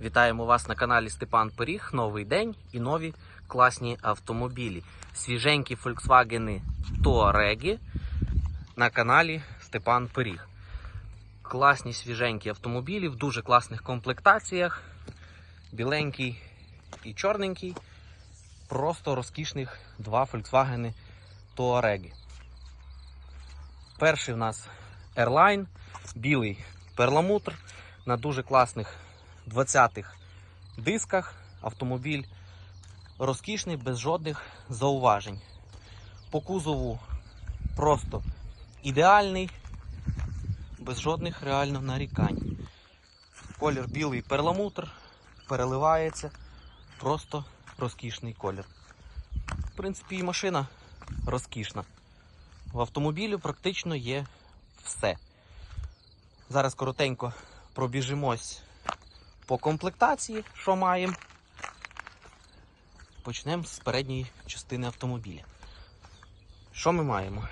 Вітаємо вас на каналі Степан Пиріг. Новий день і нові класні автомобілі. Свіженькі Volkswagen Touareg на каналі Степан Пиріг. Класні свіженькі автомобілі в дуже класних комплектаціях. Біленький і чорненький. Просто розкішних два Volkswagen Touareg. Перший у нас Airline, білий перламутр на дуже класних 20-х дисках. Автомобіль розкішний, без жодних зауважень. По кузову просто ідеальний, без жодних реально нарікань. Колір білий перламутр, переливається, просто розкішний колір. В принципі, і машина розкішна. В автомобілі практично є все. Зараз коротенько пробіжимось по комплектації, що маємо. Почнемо з передньої частини автомобіля. Що ми маємо?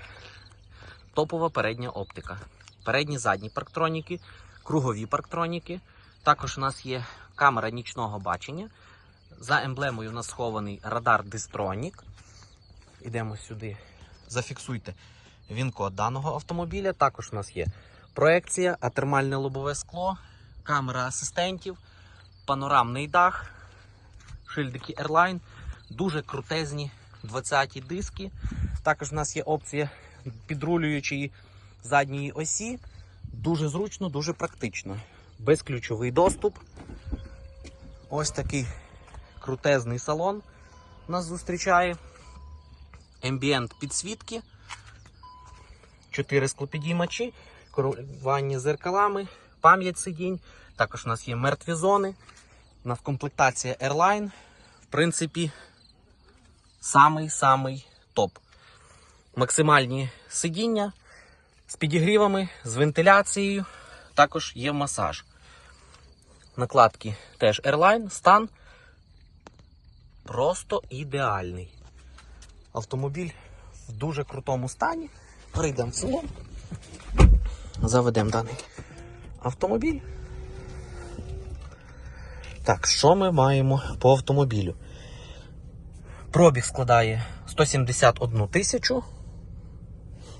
Топова передня оптика. Передні задні парктроніки, кругові парктроніки. Також у нас є камера нічного бачення. За емблемою у нас схований радар Дистронік. Ідемо сюди. Зафіксуйте він-код даного автомобіля. Також у нас є проекція, атермальне лобове скло, камера асистентів, панорамний дах, шильдики Airline, дуже крутезні 20-ті диски. Також у нас є опція підрулюючої задньої осі. Дуже зручно, дуже практично. Безключовий доступ. Ось такий крутезний салон нас зустрічає. Ембієнт підсвітки. 4 склопідіймачі, керування зеркалами, пам'ять сидінь. Також у нас є мертві зони. У нас комплектація Airline. В принципі, самий-самий топ. Максимальні сидіння з підігрівами, з вентиляцією. Також є масаж. Накладки теж Airline, стан просто ідеальний. Автомобіль в дуже крутому стані. Прийдемо в село. Заведемо даний автомобіль. Так, що ми маємо по автомобілю? Пробіг складає 171 тисячу.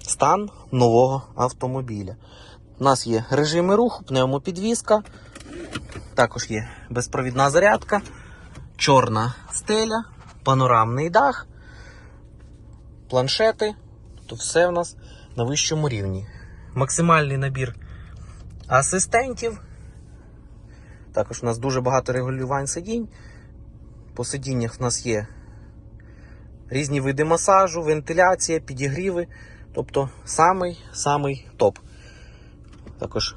Стан нового автомобіля. У нас є режими руху, пневмопідвізка. Також є безпровідна зарядка, чорна стеля, панорамний дах, планшети. То все в нас на вищому рівні. Максимальний набір асистентів. Також у нас дуже багато регулювань сидінь. По сидіннях в нас є різні види масажу, вентиляція, підігріви. Тобто самий-самий топ. Також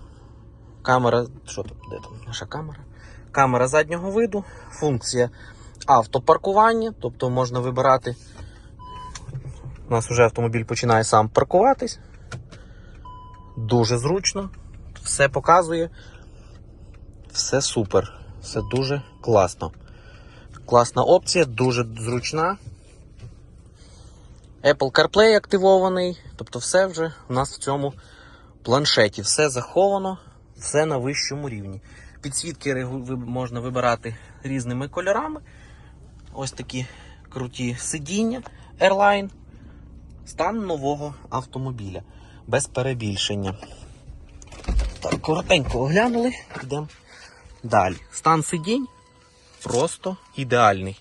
камера. Що тут? Де там наша камера? Камера заднього виду, функція автопаркування, тобто можна вибирати. У нас вже автомобіль починає сам паркуватись. Дуже зручно, все показує. Все супер, все дуже класно. Класна опція, дуже зручна. Apple CarPlay активований, тобто все вже у нас в цьому планшеті. Все заховано, все на вищому рівні. Підсвітки можна вибирати різними кольорами. Ось такі круті сидіння Airline. Стан нового автомобіля. Без перебільшення. Так, коротенько оглянули, йдемо далі. Стан сидінь просто ідеальний.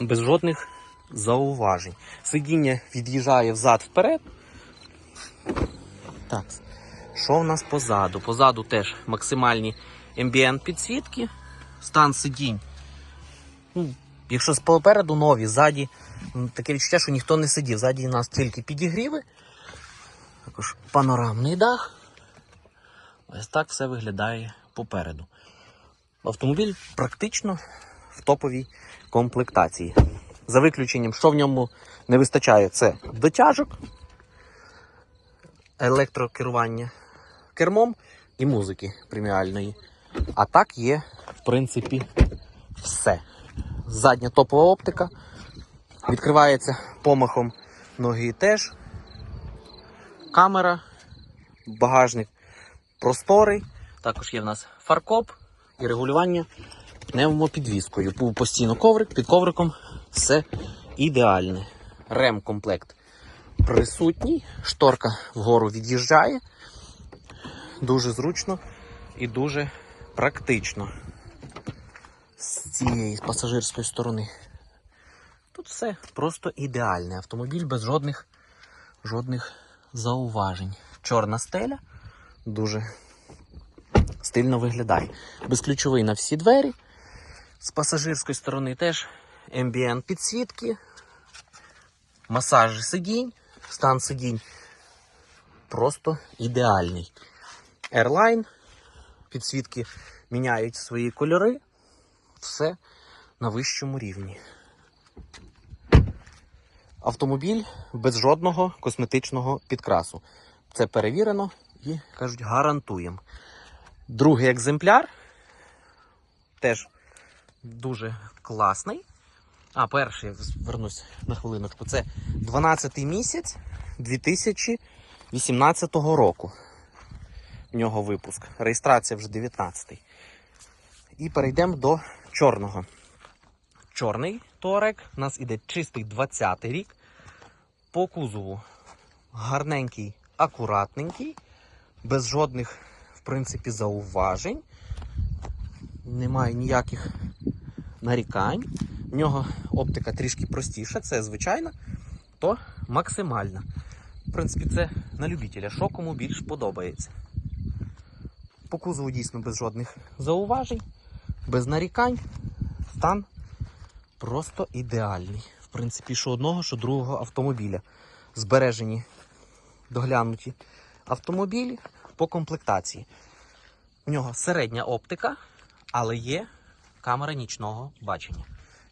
Без жодних зауважень. Сидіння від'їжджає взад-вперед. Так, що в нас позаду? Позаду теж максимальні ембієнт підсвітки. Стан сидінь. Ну, якщо попереду нові, ззаді таке відчуття, що ніхто не сидів. Ззаді у нас тільки підігріви. Також панорамний дах. Ось так все виглядає попереду. Автомобіль практично в топовій комплектації. За виключенням, що в ньому не вистачає, це дотяжок, електрокерування кермом і музики преміальної. А так є, в принципі, все. Задня топова оптика. Відкривається помахом ноги теж. Камера, багажник просторий. Також є в нас фаркоп, і регулювання пневмопідвіскою. Був постійно коврик, під ковриком все ідеальне. Ремкомплект присутній, шторка вгору від'їжджає. Дуже зручно і дуже практично з цієї пасажирської сторони. Тут все просто ідеальне. Автомобіль без жодних, жодних зауважень. Чорна стеля дуже стильно виглядає. Безключовий на всі двері. З пасажирської сторони теж ambient підсвітки, масаж сидінь, стан сидінь просто ідеальний. Airline, підсвітки міняють свої кольори. Все на вищому рівні. Автомобіль без жодного косметичного підкрасу. Це перевірено і кажуть, гарантуємо. Другий екземпляр теж дуже класний. А, перший, вернусь на хвилиночку. Це 12 місяць 2018 року. В нього випуск. Реєстрація вже 19 -й. І перейдемо до чорного. Чорний Touareg у нас іде чистий 20-й рік. По кузову гарненький, акуратненький, без жодних, в принципі, зауважень. Немає ніяких нарікань. В нього оптика трішки простіша, це звичайна, то максимальна. В принципі, це на любителя, що кому більш подобається. По кузову дійсно без жодних зауважень, без нарікань. Стан просто ідеальний. В принципі, що одного, що другого автомобіля. Збережені доглянуті автомобілі по комплектації. У нього середня оптика, але є камера нічного бачення.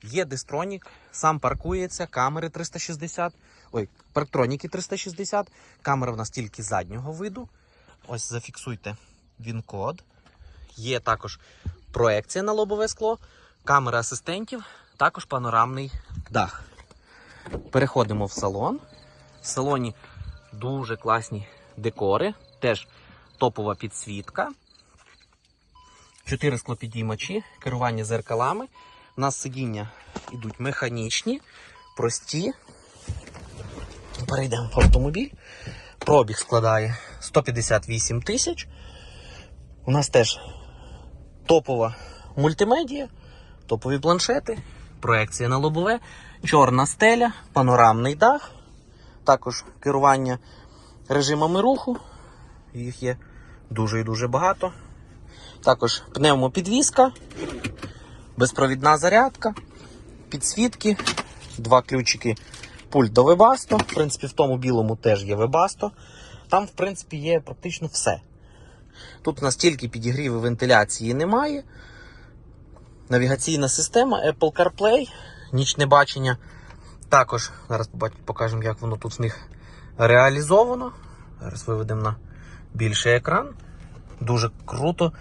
Є дистронік, сам паркується, камери 360, ой, парктроніки 360, камера в нас тільки заднього виду. Ось зафіксуйте він-код. Є також проекція на лобове скло, камера асистентів, також панорамний дах. Переходимо в салон. В салоні дуже класні декори, теж топова підсвітка. Чотири склопідіймачі, керування зеркалами. У нас сидіння йдуть механічні, прості. Перейдемо в автомобіль. Пробіг складає 158 тисяч. У нас теж топова мультимедія, топові планшети, проекція на лобове, чорна стеля, панорамний дах, також керування режимами руху. Їх є дуже і дуже багато. Також пневмопідвізка, безпровідна зарядка, підсвітки, два ключики, пульт до Webasto. В принципі, в тому білому теж є Webasto. Там, в принципі, є практично все. Тут у нас тільки підігріву вентиляції немає. Навігаційна система, Apple CarPlay, нічне бачення. Також зараз покажемо, як воно тут в них реалізовано. Зараз виведемо на більший екран. Дуже круто.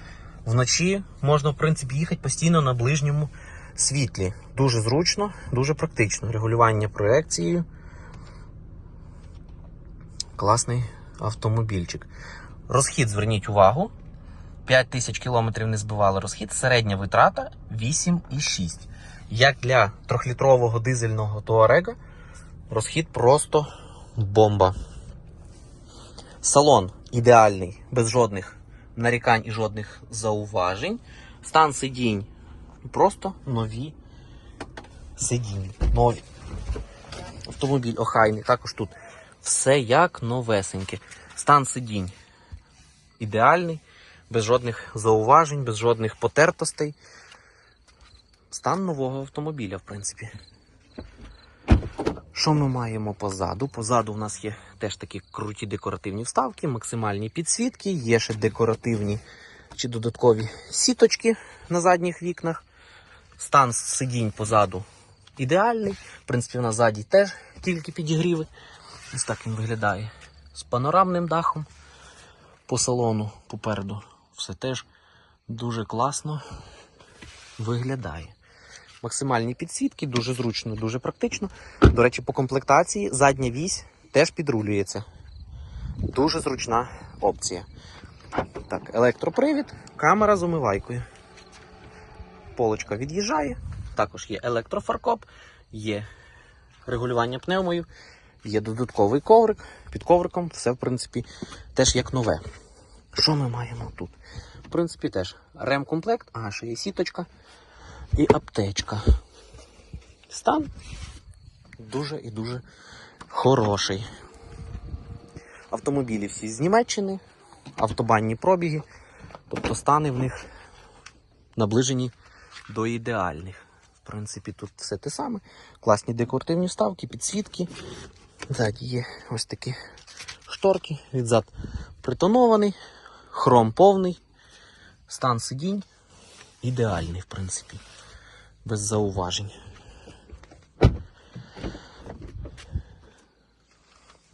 Вночі можна, в принципі, їхати постійно на ближньому світлі. Дуже зручно, дуже практично. Регулювання проекцією. Класний автомобільчик. Розхід, зверніть увагу. 5 тисяч кілометрів не збивали розхід. Середня витрата 8,6. Як для трьохлітрового дизельного Туарега, розхід просто бомба. Салон ідеальний, без жодних нарікань і жодних зауважень. Стан сидінь просто нові сидіння. Нові. Автомобіль охайний. Також тут все як новесеньке. Стан сидінь ідеальний, без жодних зауважень, без жодних потертостей. Стан нового автомобіля, в принципі. Що ми маємо позаду? Позаду в нас є теж такі круті декоративні вставки, максимальні підсвітки, є ще декоративні чи додаткові сіточки на задніх вікнах. Стан сидінь позаду ідеальний. В принципі, на ззаді теж тільки підігріви. Ось так він виглядає. З панорамним дахом. По салону попереду все теж дуже класно виглядає. Максимальні підсвітки, дуже зручно, дуже практично. До речі, по комплектації задня вісь теж підрулюється. Дуже зручна опція. Так, електропривід, камера з омивайкою. полочка від'їжджає. Також є електрофаркоп, є регулювання пневмою, є додатковий коврик. Під ковриком все, в принципі, теж як нове. Що ми маємо тут? В принципі, теж ремкомплект, ага, ще є сіточка і аптечка. Стан дуже і дуже хороший. Автомобілі всі з Німеччини, автобанні пробіги, тобто стани в них наближені до ідеальних. В принципі, тут все те саме. Класні декоративні вставки, підсвітки. Ззаді є ось такі шторки. Відзад притонований, хром повний, стан сидінь ідеальний, в принципі, без зауважень.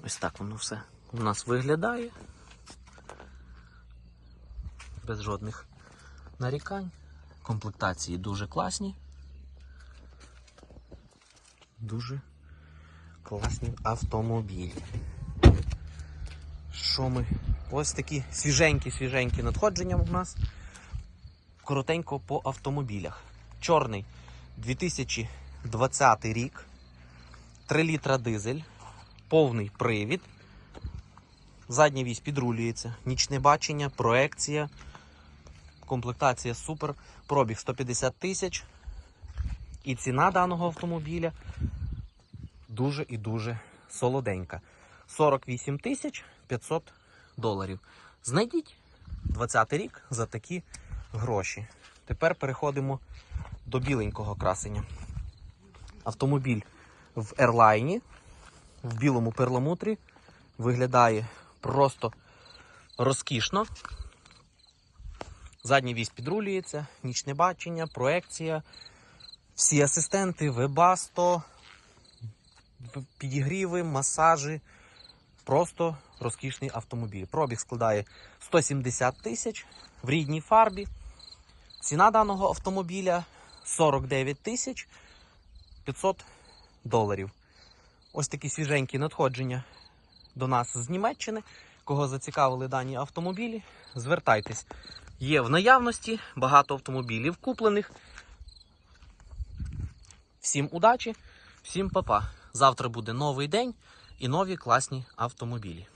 Ось так воно все у нас виглядає. Без жодних нарікань. Комплектації дуже класні. Дуже класні автомобілі. Що ми? Ось такі свіженькі-свіженькі надходження у нас. Коротенько по автомобілях. Чорний 2020 рік. 3 літра дизель. Повний привід. Задній вісь підрулюється. Нічне бачення, проекція. Комплектація супер. Пробіг 150 тисяч. І ціна даного автомобіля дуже і дуже солоденька. 48 тисяч 500 доларів. Знайдіть 20 рік за такі гроші. Тепер переходимо до біленького красення. Автомобіль в ерлайні, в білому перламутрі. Виглядає просто розкішно. Задній вісь підрулюється, нічне бачення, проекція, всі асистенти, вебасто, підігріви, масажі. Просто розкішний автомобіль. Пробіг складає 170 тисяч в рідній фарбі. Ціна даного автомобіля 49 тисяч 500 доларів. Ось такі свіженькі надходження до нас з Німеччини. Кого зацікавили дані автомобілі, звертайтесь. Є в наявності багато автомобілів куплених. Всім удачі, всім па-па. Завтра буде новий день і нові класні автомобілі.